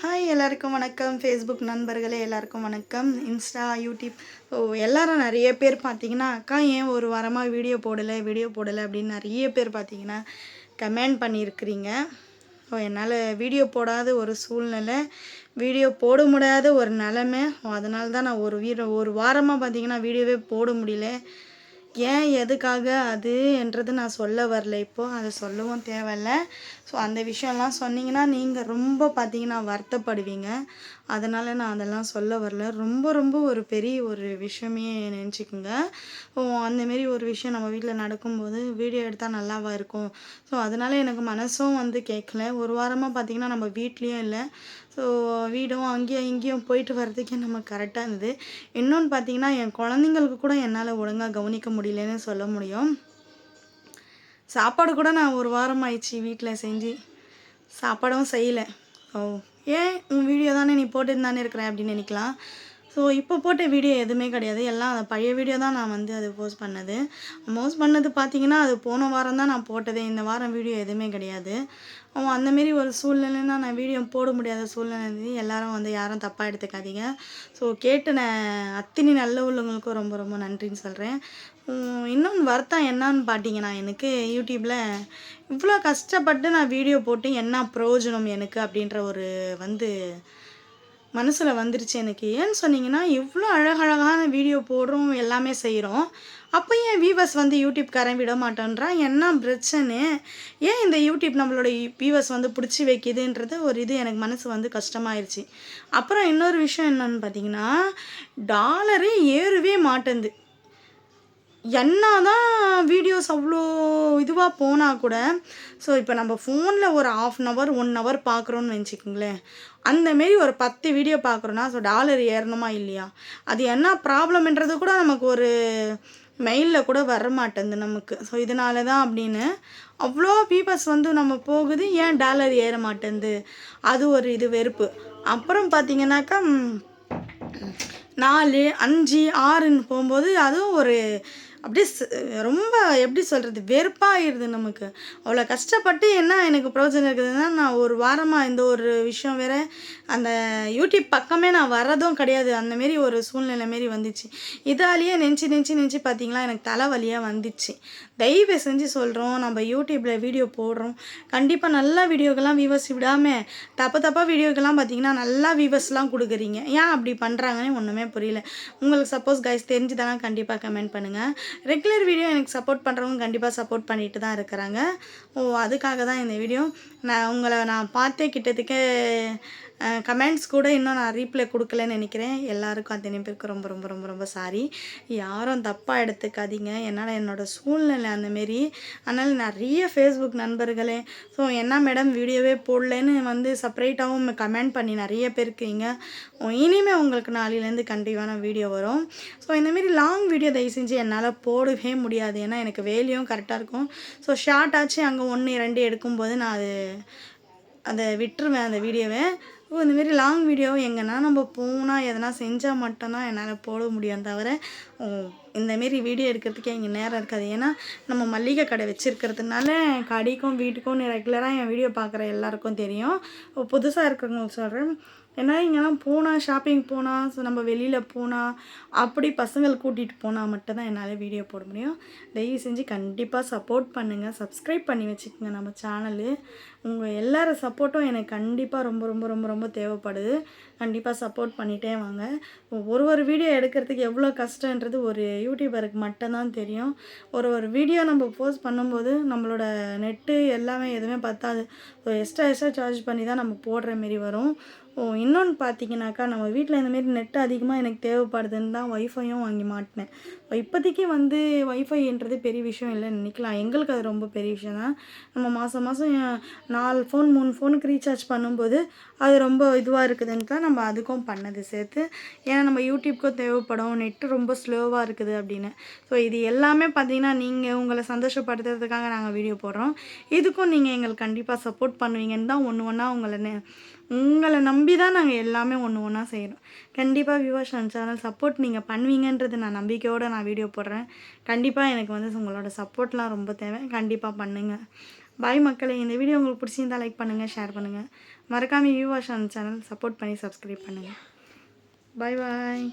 Hi எல்லாருக்கும் வணக்கம். Facebook நண்பர்களே எல்லாருக்கும் வணக்கம். இன்ஸ்டா யூடியூப் ஓ எல்லாரும் நிறைய பேர் பார்த்தீங்கன்னா அக்கா ஏன் ஒரு வாரமாக வீடியோ போடலை வீடியோ போடலை? அப்படின்னு நிறைய பேர் பார்த்தீங்கன்னா கமெண்ட் பண்ணியிருக்கிறீங்க. ஓ என்னால் வீடியோ போடாத ஒரு சூழ்நிலை வீடியோ போட முடியாத ஒரு நிலமை. அதனால தான் நான் ஒரு வீர ஒரு வாரமாக பார்த்தீங்கன்னா வீடியோவே போட முடியல. ஏன் எதுக்காக அது என்றது நான் சொல்ல வரல இப்போது அதை சொல்லவும் தேவையில்ல. ஸோ அந்த விஷயம்லாம் சொன்னீங்கன்னா நீங்கள் ரொம்ப பார்த்தீங்கன்னா வருத்தப்படுவீங்க. அதனால் நான் அதெல்லாம் சொல்ல வரல. ரொம்ப ரொம்ப ஒரு பெரிய ஒரு விஷயமே நினச்சிக்கோங்க. ஸோ அந்தமாரி ஒரு விஷயம் நம்ம வீட்டில் நடக்கும்போது வீடியோ எடுத்தால் நல்லாவா இருக்கும். ஸோ அதனால் எனக்கு மனசும் வந்து கேட்கல ஒரு வாரமாக பார்த்தீங்கன்னா நம்ம வீட்லேயும் இல்லை. ஸோ வீடும் அங்கேயும் இங்கேயும் போயிட்டு வர்றதுக்கே நம்ம கரெக்டாக இருந்தது. இன்னொன்று பார்த்தீங்கன்னா என் குழந்தைங்களுக்கு கூட என்னால் ஒழுங்காக கவனிக்க முடியலன்னு சொல்ல முடியும். சாப்பாடு கூட நான் ஒரு வாரம் ஆயிடுச்சு வீட்டில் செஞ்சு. சாப்பாடும் செய்யலை. ஓ ஏன் உன் வீடியோ தானே நீ போட்டுன்னு தானே இருக்கிற அப்படின்னு நினைக்கலாம். ஸோ இப்போ போட்ட வீடியோ எதுவுமே கிடையாது. எல்லாம் அந்த பழைய வீடியோ தான் நான் வந்து அது போஸ்ட் பண்ணது. போஸ்ட் பண்ணது பார்த்தீங்கன்னா அது போன வாரம் தான் நான் போட்டதே. இந்த வாரம் வீடியோ எதுவுமே கிடையாது. அவன் அந்தமாரி ஒரு சூழ்நிலைன்னா நான் வீடியோ போட முடியாத சூழ்நிலை எல்லாரும் வந்து யாரும் தப்பாக எடுத்துக்காதீங்க. ஸோ கேட்டு நான் நல்ல உள்ளவங்களுக்கும் ரொம்ப ரொம்ப நன்றின்னு சொல்கிறேன் இன்னொன்று வருத்தம் என்னன்னு பார்த்தீங்கன்னா எனக்கு யூடியூப்பில் இவ்வளோ கஷ்டப்பட்டு நான் வீடியோ போட்டு என்ன பிரயோஜனம் எனக்கு அப்படின்ற ஒரு வந்து மனசில் வந்துருச்சு எனக்கு. ஏன்னு சொன்னீங்கன்னா இவ்வளோ அழகழகான வீடியோ போடுறோம் எல்லாமே செய்கிறோம் அப்போ ஏன் வீவர்ஸ் வந்து யூடியூப்காரன் விட மாட்டேன்றான் என்ன பிரச்சனை? ஏன் இந்த யூடியூப் நம்மளோட வீவர்ஸ் வந்து பிடிச்சி வைக்கிதுன்றது ஒரு இது எனக்கு மனசு வந்து கஷ்டமாயிருச்சு. அப்புறம் இன்னொரு விஷயம் என்னன்னு பார்த்தீங்கன்னா டாலரே ஏறவே மாட்டேங்குது. என்ன தான் வீடியோஸ் அவ்வளோ இதுவாக போனால் கூட ஸோ இப்போ நம்ம ஃபோனில் ஒரு half an hour one hour பார்க்குறோன்னு வச்சுக்கோங்களேன். அந்தமாரி ஒரு பத்து வீடியோ பார்க்குறோன்னா ஸோ டாலர் ஏறணுமா இல்லையா? அது என்ன ப்ராப்ளம்ன்றது கூட நமக்கு ஒரு மெயிலில் கூட வர மாட்டேங்குது நமக்கு. ஸோ இதனால தான் அப்படின்னு அவ்வளோ பீப்பர்ஸ் வந்து நம்ம போகுது ஏன் டாலர் ஏற மாட்டேங்குது? அது ஒரு இது வெறுப்பு. அப்புறம் பார்த்தீங்கன்னாக்கா நாலு அஞ்சு ஆறுன்னு போகும்போது அதுவும் ஒரு அப்படியே ரொம்ப எப்படி சொல்கிறது வெறுப்பாகிடுது நமக்கு. அவ்வளோ கஷ்டப்பட்டு என்ன எனக்கு ப்ரோஜனம் இருக்குதுன்னா நான் ஒரு வாரமாக இந்த ஒரு விஷயம் வேறு அந்த யூடியூப் பக்கமே நான் வர்றதும் கிடையாது. அந்தமாரி ஒரு சூழ்நிலை மாரி வந்துச்சு. இதாலேயே நெஞ்சு நெஞ்சு நெஞ்சு பார்த்திங்களா எனக்கு தலைவலியாக வந்துச்சு. தயவு செஞ்சு சொல்கிறோம் நம்ம யூடியூப்பில் வீடியோ போடுறோம். கண்டிப்பாக நல்ல வீடியோக்கெல்லாம் வியூவர்ஸ் விடாமல் தப்பு தப்பாக வீடியோக்கெல்லாம் பார்த்தீங்கன்னா நல்லா வியூவர்ஸ்லாம் கொடுக்குறீங்க. ஏன் அப்படி பண்ணுறாங்கன்னு ஒன்றுமே புரியல. உங்களுக்கு சப்போஸ் கைஸ் தெரிஞ்சுதானா கண்டிப்பாக கமெண்ட் பண்ணுங்கள் ரெகுலர் வீடியோ எனக்கு சப்போர்ட் பண்ணுறவங்க கண்டிப்பாக சப்போர்ட் பண்ணிட்டு தான் இருக்கிறாங்க. ஓ அதுக்காக தான் இந்த வீடியோ நான் உங்களை நான் பார்த்தே கிட்டத்துக்கு கமெண்ட்ஸ் கூட இன்னும் நான் ரீப்ளை கொடுக்கலன்னு நினைக்கிறேன். எல்லாருக்கும் அத்தனை பேருக்கு ரொம்ப ரொம்ப ரொம்ப ரொம்ப சாரி யாரும் தப்பாக எடுத்துக்காதீங்க. என்னால் என்னோடய சூழ்நிலை அந்தமாரி அதனால் நிறைய ஃபேஸ்புக் நண்பர்களே. ஸோ என்ன மேடம் வீடியோவே போடலன்னு வந்து செப்பரேட்டாகவும் கமெண்ட் பண்ணி நிறைய பேர் இருக்கீங்க இனிமேல் உங்களுக்கு நாளையிலேருந்து கண்டிப்பான வீடியோ வரும். ஸோ இந்தமாரி லாங் வீடியோ தயவு செஞ்சு என்னால் போடவே முடியாது. ஏன்னா எனக்கு வேலையும் கரெக்டாக இருக்கும். ஸோ ஷார்ட் ஆச்சு. அங்கே ஒன்று ரெண்டு எடுக்கும்போது நான் அது அதை விட்டுருவேன் அந்த வீடியோவை. ஓ இந்தமாரி லாங் வீடியோ எங்கன்னா நம்ம போனால் எதனா செஞ்சால் மட்டும்தான் என்னால் போட முடியும் தவிர இந்தமாரி வீடியோ எடுக்கிறதுக்கு எங்கள் நேரம் இருக்காது. ஏன்னா நம்ம மல்லிகை கடை வச்சுருக்கிறதுனால கடைக்கும் வீட்டுக்கும் ரெகுலராக என் வீடியோ பார்க்குற எல்லாருக்கும் தெரியும். புதுசாக இருக்கிறவங்க சொல்கிறேன் ஏன்னா இங்கெல்லாம் போனால் ஷாப்பிங் போனால் ஸோ நம்ம வெளியில் போனால் அப்படி பசங்களை கூட்டிகிட்டு போனால் மட்டும்தான் என்னால் வீடியோ போட முடியும். தயவு செஞ்சு கண்டிப்பாக சப்போர்ட் பண்ணுங்கள் சப்ஸ்கிரைப் பண்ணி வச்சுக்கோங்க நம்ம சேனலு உங்கள் எல்லார சப்போர்ட்டும் எனக்கு கண்டிப்பாக ரொம்ப ரொம்ப ரொம்ப ரொம்ப தேவைப்படுது. கண்டிப்பாக சப்போர்ட் பண்ணிகிட்டே வாங்க. ஒரு ஒரு வீடியோ எடுக்கிறதுக்கு எவ்வளோ கஷ்டன்றது ஒரு யூடியூபருக்கு மட்டும்தான் தெரியும். ஒரு ஒரு வீடியோ நம்ம போஸ்ட் பண்ணும்போது நம்மளோட நெட்டு எல்லாமே எதுவுமே பத்தாது. ஸோ எக்ஸ்ட்ரா எக்ஸ்ட்ரா சார்ஜ் பண்ணி தான் நம்ம போடுற மாரி வரும். இன்னொன்று பார்த்தீங்கன்னாக்கா நம்ம வீட்டில் இந்தமாரி நெட் அதிகமாக எனக்கு தேவைப்படுதுன்னு தான் ஒய்ஃபையும் வாங்கி மாட்டினேன். இப்போதைக்கு வந்து ஒய்ஃபைன்றது பெரிய விஷயம் இல்லைன்னு நினைக்கலாம். எங்களுக்கு அது ரொம்ப பெரிய விஷயம் தான். நம்ம மாதம் மாதம் நாலு ஃபோன் மூணு ஃபோனுக்கு ரீசார்ஜ் பண்ணும்போது அது ரொம்ப இதுவாக இருக்குதுன்னு தான் நம்ம அதுக்கும் பண்ணது சேர்த்து. ஏன்னா நம்ம யூடியூப்க்கும் தேவைப்படும். நெட்டு ரொம்ப ஸ்லோவாக இருக்குது அப்படின்னு. ஸோ இது எல்லாமே பார்த்தீங்கன்னா நீங்கள் உங்களை சந்தோஷப்படுத்துறதுக்காக நாங்கள் வீடியோ போடுறோம். இதுக்கும் நீங்கள் எங்களுக்கு கண்டிப்பாக சப்போர்ட் பண்ணுவீங்கன்னு தான் ஒன்று ஒன்றா உங்களை உங்களை நம்பி தான் நாங்கள் எல்லாமே ஒன்று ஒன்றா செய்கிறோம் கண்டிப்பாக வியூவர்ஸ் அண்ட் சேனல் சப்போர்ட் நீங்கள் பண்ணுவீங்கன்றது நான் நம்பிக்கையோடு நான் வீடியோ போடுறேன். கண்டிப்பாக எனக்கு வந்து உங்களோட சப்போர்ட்லாம் ரொம்ப தேவை. கண்டிப்பாக பண்ணுங்கள் பாய் மக்களை. இந்த வீடியோ உங்களுக்கு பிடிச்சிருந்தால் லைக் பண்ணுங்கள் ஷேர் பண்ணுங்கள் மறக்காமல் யூவாஷான் சேனல் சப்போர்ட் பண்ணி சப்ஸ்கிரைப் பண்ணுங்கள் பாய் பாய்